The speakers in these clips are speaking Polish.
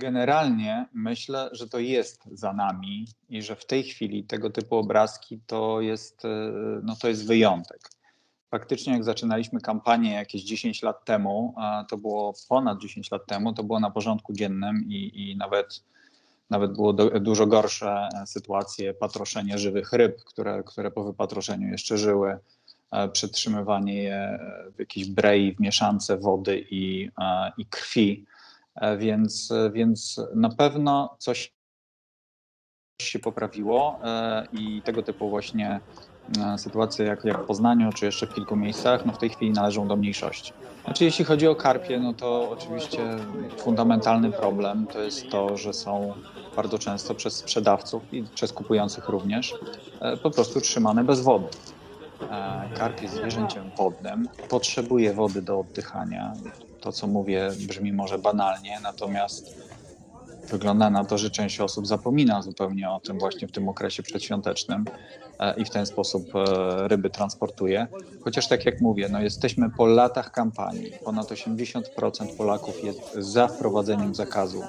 Generalnie myślę, że to jest za nami i że w tej chwili tego typu obrazki to jest, e, no to jest wyjątek. Faktycznie, jak zaczynaliśmy kampanię jakieś 10 lat temu, to było ponad 10 lat temu, to było na porządku dziennym i, i nawet, nawet było do, dużo gorsze sytuacje, patroszenie żywych ryb, które, które po wypatroszeniu jeszcze żyły, e, przetrzymywanie je w jakiejś brei, w mieszance wody i, e, i krwi E, więc, więc na pewno coś się poprawiło e, i tego typu właśnie e, sytuacje jak, jak w Poznaniu, czy jeszcze w kilku miejscach, no w tej chwili należą do mniejszości. Znaczy jeśli chodzi o karpie, no to oczywiście fundamentalny problem to jest to, że są bardzo często przez sprzedawców i przez kupujących również po prostu trzymane bez wody. Karp jest zwierzęciem wodnym, potrzebuje wody do oddychania to, co mówię, brzmi może banalnie, natomiast wygląda na to, że część osób zapomina zupełnie o tym właśnie w tym okresie przedświątecznym e, i w ten sposób e, ryby transportuje. Chociaż tak jak mówię, no jesteśmy po latach kampanii. Ponad 80% Polaków jest za wprowadzeniem zakazu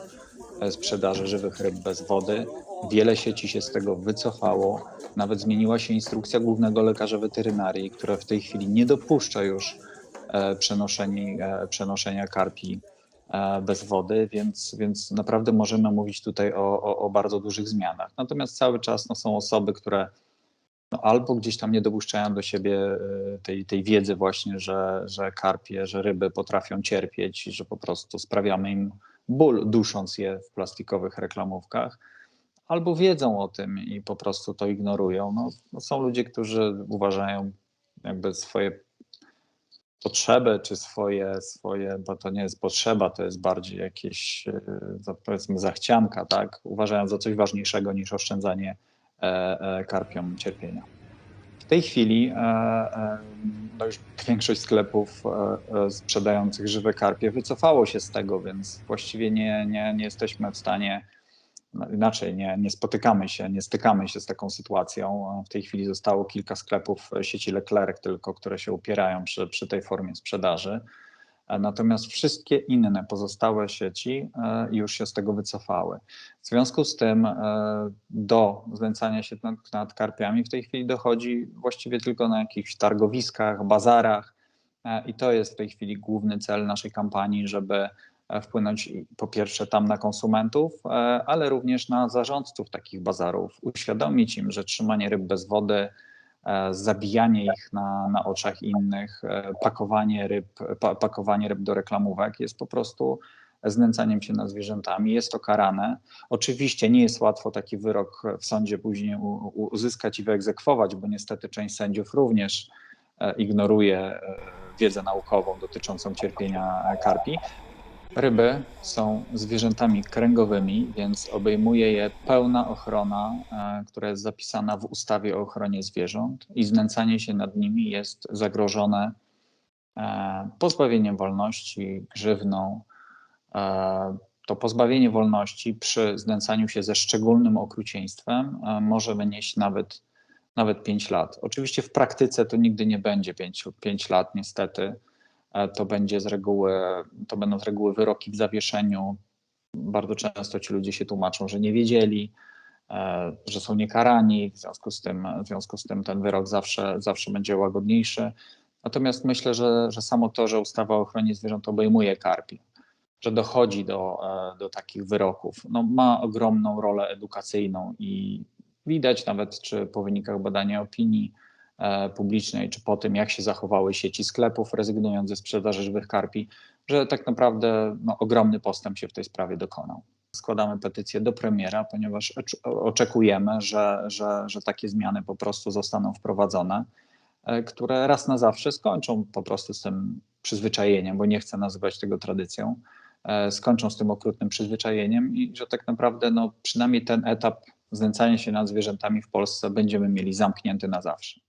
e, sprzedaży żywych ryb bez wody. Wiele sieci się z tego wycofało. Nawet zmieniła się instrukcja głównego lekarza weterynarii, która w tej chwili nie dopuszcza już E, przenoszenia, e, przenoszenia karpi e, bez wody, więc, więc naprawdę możemy mówić tutaj o, o, o bardzo dużych zmianach. Natomiast cały czas no, są osoby, które no, albo gdzieś tam nie dopuszczają do siebie tej, tej wiedzy właśnie, że, że karpie, że ryby potrafią cierpieć, że po prostu sprawiamy im ból, dusząc je w plastikowych reklamówkach, albo wiedzą o tym i po prostu to ignorują. No, no są ludzie, którzy uważają jakby swoje potrzeby, czy swoje, swoje, bo to nie jest potrzeba, to jest bardziej jakieś, e, powiedzmy, zachcianka, tak? Uważają za coś ważniejszego niż oszczędzanie e, e, karpiom cierpienia. W tej chwili no już większość sklepów sprzedających żywe karpie wycofało się z tego, więc właściwie nie, nie, nie jesteśmy w stanie inaczej nie, nie spotykamy się, nie stykamy się z taką sytuacją. W tej chwili zostało kilka sklepów sieci Leclerc tylko, które się upierają przy, przy tej formie sprzedaży. Natomiast wszystkie inne pozostałe sieci e, już się z tego wycofały. W związku z tym e, do znęcania się nad, nad karpiami w tej chwili dochodzi właściwie tylko na jakichś targowiskach, bazarach. E, I to jest w tej chwili główny cel naszej kampanii, żeby E, wpłynąć po pierwsze tam na konsumentów, e, ale również na zarządców takich bazarów, uświadomić im, że trzymanie ryb bez wody, e, zabijanie ich na, na oczach innych, pakowanie ryb, pakowanie ryb do reklamówek jest po prostu znęcaniem się nad zwierzętami. Jest to karane. Oczywiście nie jest łatwo taki wyrok w sądzie później uzyskać i wyegzekwować, bo niestety część sędziów również ignoruje wiedzę naukową dotyczącą cierpienia karpi, Ryby są zwierzętami kręgowymi, więc obejmuje je pełna ochrona, e, która jest zapisana w ustawie o ochronie zwierząt i znęcanie się nad nimi jest zagrożone e, pozbawieniem wolności, grzywną. E, to pozbawienie wolności przy znęcaniu się ze szczególnym okrucieństwem może wynieść nawet, nawet 5 lat. Oczywiście w praktyce to nigdy nie będzie 5, 5 lat, niestety to będzie z reguły, to będą z reguły wyroki w zawieszeniu. Bardzo często ci ludzie się tłumaczą, że nie wiedzieli, e, że są niekarani, w związku z tym, w związku z tym ten wyrok zawsze, zawsze będzie łagodniejszy. Natomiast myślę, że, że samo to, że ustawa o ochronie zwierząt obejmuje karpi, że dochodzi do, e, do takich wyroków, no, ma ogromną rolę edukacyjną i widać nawet, czy po wynikach badania opinii, E, publicznej, czy po tym, jak się zachowały sieci sklepów, rezygnując ze sprzedaży żywych karpi, że tak naprawdę no, ogromny postęp się w tej sprawie dokonał. Składamy petycję do premiera, ponieważ oczekujemy, że, że, że takie zmiany po prostu zostaną wprowadzone, e, które raz na zawsze skończą po prostu z tym przyzwyczajeniem, bo nie chcę nazywać tego tradycją, e, skończą z tym okrutnym przyzwyczajeniem i że tak naprawdę no, przynajmniej ten etap znęcania się nad zwierzętami w Polsce będziemy mieli zamknięty na zawsze.